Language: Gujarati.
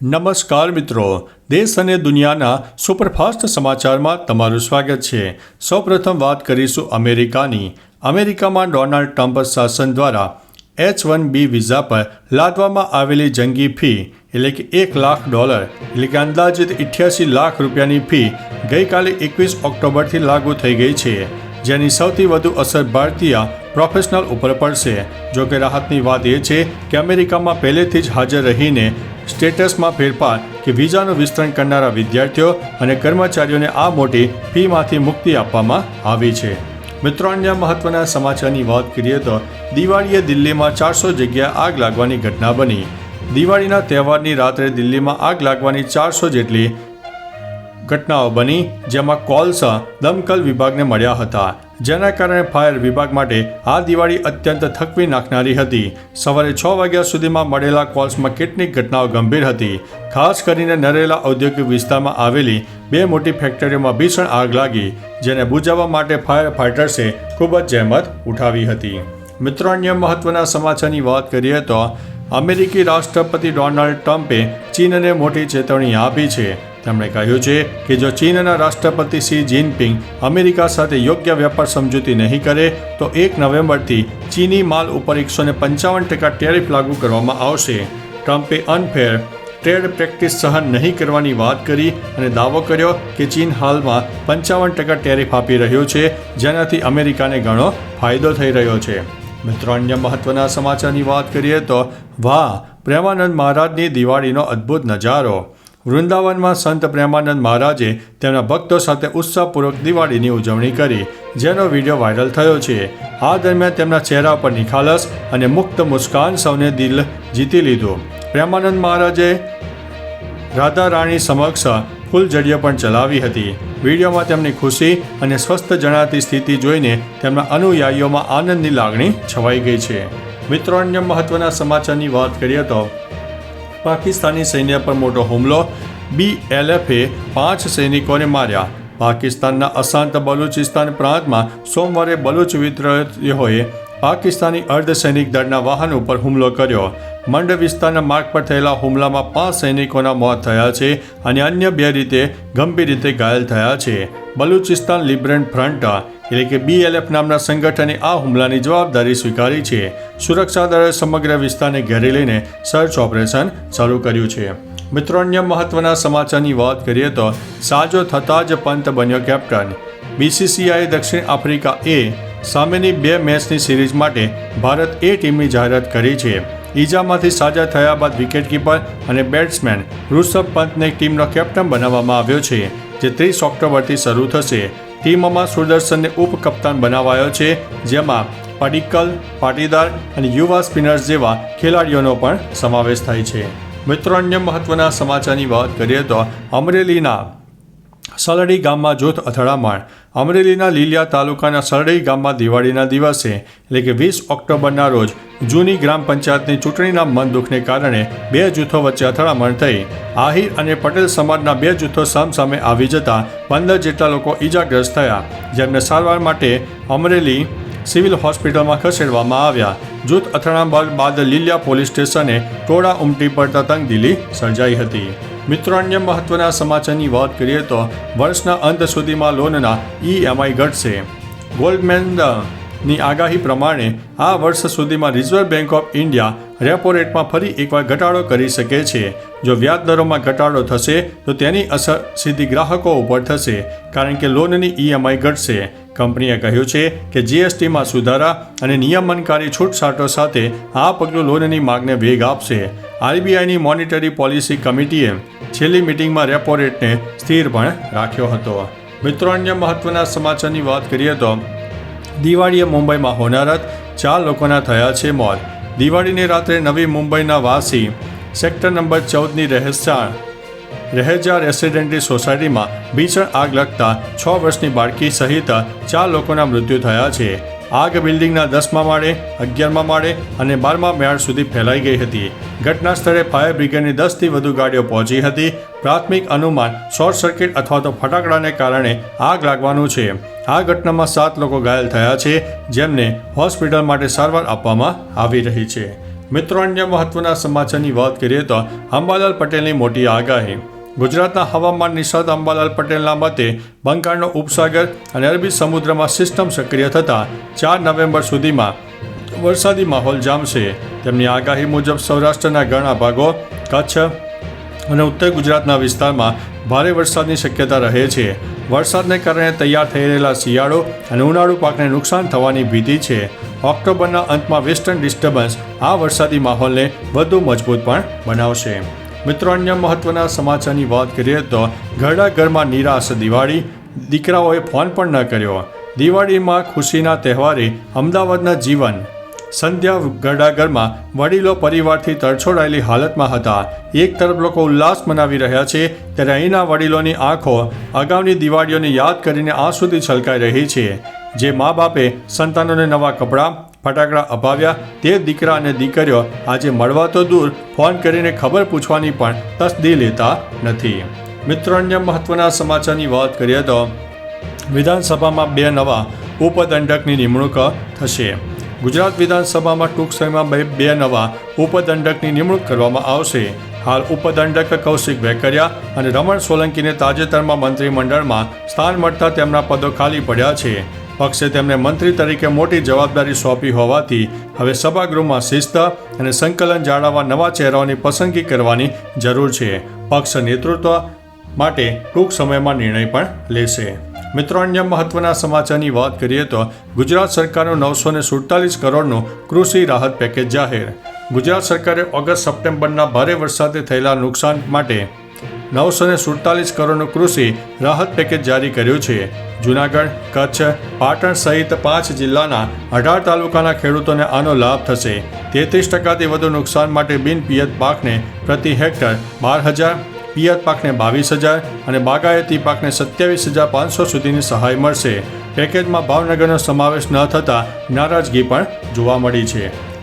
નમસ્કાર મિત્રો. દેશ અને દુનિયાના સુપરફાસ્ટ સમાચારમાં તમારું સ્વાગત છે. સૌપ્રથમ વાત કરીશું અમેરિકાની. અમેરિકામાં ડોનાલ્ડ ટ્રમ્પ શાસન દ્વારા એચ વન બી વિઝા પર લાદવામાં આવેલી જંગી ફી, એટલે કે એક લાખ ડોલર, એટલે કે અંદાજિત ઇઠ્યાસી લાખ રૂપિયાની ફી, ગઈકાલે એકવીસ ઓક્ટોબરથી લાગુ થઈ ગઈ છે. જેની સૌથી વધુ અસર ભારતીય પ્રોફેશનલ ઉપર પડશે. જો કે રાહતની વાત એ છે કે અમેરિકામાં પહેલેથી જ હાજર રહીને સ્ટેટસમાં ફેરફાર કે વિઝાનું વિસ્તરણ કરનારા વિદ્યાર્થીઓ અને કર્મચારીઓને આ મોટી ફીમાંથી મુક્તિ આપવામાં આવી છે. મિત્રો, અન્ય મહત્વના સમાચારની વાત કરીએ તો દિવાળીએ દિલ્હીમાં ચારસો જગ્યાએ આગ લાગવાની ઘટના બની. દિવાળીના તહેવારની રાત્રે દિલ્હીમાં આગ લાગવાની ચારસો જેટલી ઘટનાઓ બની, જેમાં કોલસા, દમકલ વિભાગને મળ્યા હતા. જેના કારણે ફાયર વિભાગ માટે આ દિવાળી અત્યંત થકવી નાખનારી હતી. સવારે છ વાગ્યા સુધીમાં મળેલા કોલ્સમાં કેટલીક ઘટનાઓ ગંભીર હતી. ખાસ કરીને નરેલા ઔદ્યોગિક વિસ્તારમાં આવેલી બે મોટી ફેક્ટરીઓમાં ભીષણ આગ લાગી, જેને બુજાવવા માટે ફાયર ફાઇટર્સે ખૂબ જ જહેમત ઉઠાવી હતી. મિત્રો, અન્ય મહત્વના સમાચારની વાત કરીએ તો, અમેરિકી રાષ્ટ્રપતિ ડોનાલ્ડ ટ્રમ્પે ચીનને મોટી ચેતવણી આપી છે. તેમણે કહ્યું છે કે જો ચીનના રાષ્ટ્રપતિ શી જિનપિંગ અમેરિકા સાથે યોગ્ય વેપાર સમજૂતી નહીં કરે, તો એક નવેમ્બરથી ચીની માલ ઉપર એકસો ને પંચાવન ટકા ટેરિફ લાગુ કરવામાં આવશે. ટ્રમ્પે અનફેર ટ્રેડ પ્રેક્ટિસ સહન નહીં કરવાની વાત કરી અને દાવો કર્યો કે ચીન હાલમાં પંચાવન ટકા ટેરિફ આપી રહ્યો છે, જેનાથી અમેરિકાને ઘણો ફાયદો થઈ રહ્યો છે. મિત્રો, અન્ય મહત્વના સમાચારની વાત કરીએ તો વાહ, પ્રેમાનંદ મહારાજની દિવાળીનો અદ્ભુત નજારો. વૃંદાવનમાં સંત પ્રેમાનંદ મહારાજે તેમના ભક્તો સાથે ઉત્સાહપૂર્વક દિવાળીની ઉજવણી કરી, જેનો વીડિયો વાયરલ થયો છે. આ દરમિયાન તેમના ચહેરા પર નિખાલસ અને મુક્ત મુસ્કાન સૌને દિલ જીતી લીધું. પ્રેમાનંદ મહારાજે રાધા રાણી સમક્ષ ફૂલજડીઓ પણ ચલાવી હતી. વિડીયોમાં તેમની ખુશી અને સ્વસ્થ જણાતી સ્થિતિ જોઈને તેમના અનુયાયીઓમાં આનંદની લાગણી છવાઈ ગઈ છે. મિત્રો, અન્ય મહત્વના સમાચારની વાત કરીએ તો પાકિસ્તાની સૈન્ય પર મોટો હુમલો. બીએલએફે પાંચ સૈનિકોને માર્યા. પાકિસ્તાનના અશાંત બલુચિસ્તાન પ્રાંતમાં સોમવારે બલુચ વિદ્રોહીઓએ પાકિસ્તાની અર્ધસૈનિક દળના વાહન ઉપર હુમલો કર્યો. મંડ વિસ્તારના માર્ગ પર થયેલા હુમલામાં પાંચ સૈનિકોના મોત થયા છે અને અન્ય બે રીતે ગંભીર રીતે ઘાયલ થયા છે. બલુચિસ્તાન લિબરન્ટ ફ્રન્ટ, એટલે કે બીએલએફ નામના સંગઠને આ હુમલાની જવાબદારી સ્વીકારી છે. સુરક્ષા દળે સમગ્ર વિસ્તારને ઘેરી લઈને સર્ચ ઓપરેશન શરૂ કર્યું છે. મિત્રો, અન્ય મહત્વના સમાચારની વાત કરીએ તો સાજો થતાં જ પંત બન્યો કેપ્ટન. બીસીસીઆઈ દક્ષિણ આફ્રિકા એ સામેની બે મેચની સિરીઝ માટે ભારત એ ટીમની જાહેરાત કરી છે. ઈજામાંથી સાજા થયા બાદ વિકેટકીપર અને બેટ્સમેન ઋષભ પંતને ટીમનો કેપ્ટન બનાવવામાં આવ્યો છે, જે ત્રીસ ઓક્ટોબરથી શરૂ થશે. ટીમમાં સુદર્શનને ઉપ કપ્તાન બનાવાયો છે, જેમાં પડિક્કલ પાટીદાર અને યુવા સ્પિનર્સ જેવા ખેલાડીઓનો પણ સમાવેશ થાય છે. મિત્રો, અન્ય મહત્વના સમાચારની વાત કરીએ તો અમરેલીના સલડી ગામમાં જૂથ અથડામણ અમરેલીના લીલિયા તાલુકાના સલડી ગામમાં દિવાળીના દિવસે, એટલે કે વીસ ઓક્ટોબરના રોજ, જૂની ગ્રામ પંચાયતની ચૂંટણીના મન દુઃખને કારણે બે જૂથો વચ્ચે અથડામણ થઈ. આહિર અને પટેલ સમાજના બે જૂથો સામસામે આવી જતા પંદર જેટલા લોકો ઈજાગ્રસ્ત થયા. જેમને સારવાર માટે અમરેલી સિવિલ હોસ્પિટલમાં ખસેડવામાં આવ્યા. જૂથ અથડામણ બાદ લીલિયા પોલીસ સ્ટેશને ટોળા ઉમટી પડતા તંગદિલી સર્જાઈ હતી. મિત્રો, અન્ય મહત્વના સમાચારની વાત કરીએ તો વર્ષના અંત સુધીમાં લોનના ઈએમઆઈ ઘટશે. ગોલ્ડમેનની આગાહી પ્રમાણે આ વર્ષ સુધીમાં Reserve Bank of India repo રેટમાં ફરી એકવાર ઘટાડો કરી શકે છે. જો વ્યાજ દરોમાં ઘટાડો થશે, તો તેની અસર સીધી ગ્રાહકો ઉપર થશે, કારણ કે લોનની ઈએમઆઈ ઘટશે. કંપનીએ કહ્યું છે કે જીએસટીમાં સુધારા અને નિયમનકારી છૂટછાટો સાથે આ પગલું લોનની માગને વેગ આપશે. આરબીઆઈની મોનિટરી પોલિસી કમિટીએ છેલ્લી મિટિંગમાં રેપો રેટને સ્થિર પણ રાખ્યો હતો. મિત્રો, અન્ય મહત્વના સમાચારની વાત કરીએ તો દિવાળીએ મુંબઈમાં હોનારત, ચાર લોકોના થયા છે મોત. દિવાળીની રાત્રે નવી મુંબઈના વાસી, સેક્ટર નંબર ચૌદની રહેસાણ રહેજા રેસિડેન્ટની સોસાયટીમાં ભીષણ આગ લગતા છ વર્ષની બાળકી સહિત ચાર લોકોના મૃત્યુ થયા છે. આગ બિલ્ડિંગના દસમા માળે, અગિયારમા માળે અને બારમા માળ સુધી ફેલાઈ ગઈ હતી. ઘટના સ્થળે ફાયર બ્રિગેડની દસથી વધુ ગાડીઓ પહોંચી હતી. પ્રાથમિક અનુમાન શોર્ટ સર્કિટ અથવા તો ફટાકડાને કારણે આગ લાગવાનું છે. આ ઘટનામાં સાત લોકો ઘાયલ થયા છે, જેમને હોસ્પિટલ માટે સારવાર આપવામાં આવી રહી છે. મિત્રો, અન્ય મહત્વના સમાચારની વાત કરીએ તો અંબાલાલ પટેલની મોટી આગાહી. ગુજરાતના હવામાન નિષ્ણાત અંબાલાલ પટેલના મતે, બંગાળનો ઉપસાગર અને અરબી સમુદ્રમાં સિસ્ટમ સક્રિય થતાં ચાર નવેમ્બર સુધીમાં વરસાદી માહોલ જામશે. તેમની આગાહી મુજબ સૌરાષ્ટ્રના ઘણા ભાગો, કચ્છ અને ઉત્તર ગુજરાતના વિસ્તારમાં ભારે વરસાદની શક્યતા રહે છે. વરસાદને કારણે તૈયાર થઈ રહેલા શિયાળો અને ઉનાળુ પાકને નુકસાન થવાની ભીતિ છે. ઓક્ટોબરના અંતમાં વેસ્ટર્ન ડિસ્ટર્બન્સ આ વરસાદી માહોલને વધુ મજબૂત પણ બનાવશે. મિત્રો, અન્ય મહત્વના સમાચારની વાત કરીએ તો ઘરડા ઘરમાં નિરાશ દિવાળી. દીકરાઓએ ફોન પણ ન કર્યો. દિવાળીમાં ખુશીના તહેવારે અમદાવાદના જીવન. સંધ્યા ગરડાગરમાં વડીલો પરિવારથી તરછોડાયેલી હાલતમાં હતા. એક તરફ લોકો ઉલ્લાસ મનાવી રહ્યા છે ત્યારે અહીંના વડીલોની આંખો અગાઉની દિવાળીઓને યાદ કરીને આંસુથી છલકાઈ રહી છે. જે મા બાપે સંતાનોને નવા કપડાં, ફટાકડા અપાવ્યા, તે દીકરા અને દીકરીઓ આજે મળવા તો દૂર, ફોન કરીને ખબર પૂછવાની પણ તસદી લેતા નથી. મિત્રો, અન્ય મહત્વના સમાચારની વાત કરીએ તો વિધાનસભામાં બે નવા ઉપદંડકની નિમણૂક થશે. ગુજરાત વિધાનસભામાં ટૂંક સમયમાં બે બે નવા ઉપદંડકની નિમણૂક કરવામાં આવશે. હાલ ઉપદંડક કૌશિક વેકરિયા અને રમણ સોલંકીને તાજેતરમાં મંત્રીમંડળમાં સ્થાન મળતા તેમના પદો ખાલી પડ્યા છે. પક્ષે તેમને મંત્રી તરીકે મોટી જવાબદારી સોંપી હોવાથી હવે સભાગૃહમાં શિસ્ત અને સંકલન જાળવવા નવા ચહેરાઓની પસંદગી કરવાની જરૂર છે. પક્ષ નેતૃત્વ માટે ટૂંક સમયમાં નિર્ણય પણ લેશે. મિત્રો, અન્ય મહત્વના સમાચારની વાત કરીએ તો ગુજરાત સરકારનું નવસો ને સુડતાલીસ કરોડનું કૃષિ રાહત પેકેજ જાહેર. ગુજરાત સરકારે ઓગસ્ટ સપ્ટેમ્બરના ભારે વરસાદે થયેલા નુકસાન માટે નવસો ને સુડતાલીસ કરોડનું કૃષિ રાહત પેકેજ જારી કર્યું છે. જૂનાગઢ, કચ્છ, પાટણ સહિત પાંચ જિલ્લાના અઢાર તાલુકાના ખેડૂતોને આનો લાભ થશે. તેત્રીસ ટકાથી વધુ નુકસાન માટે બિન પિયત પાકને પ્રતિ હેક્ટર બાર હજાર, પિયત પાકને બાવીસ હજાર અને બાગાયતી પાકને સત્યાવીસ હજાર પાંચસો સુધીની સહાય મળશે. પેકેજમાં ભાવનગરનો સમાવેશ ન થતાં નારાજગી પણ જોવા મળી છે.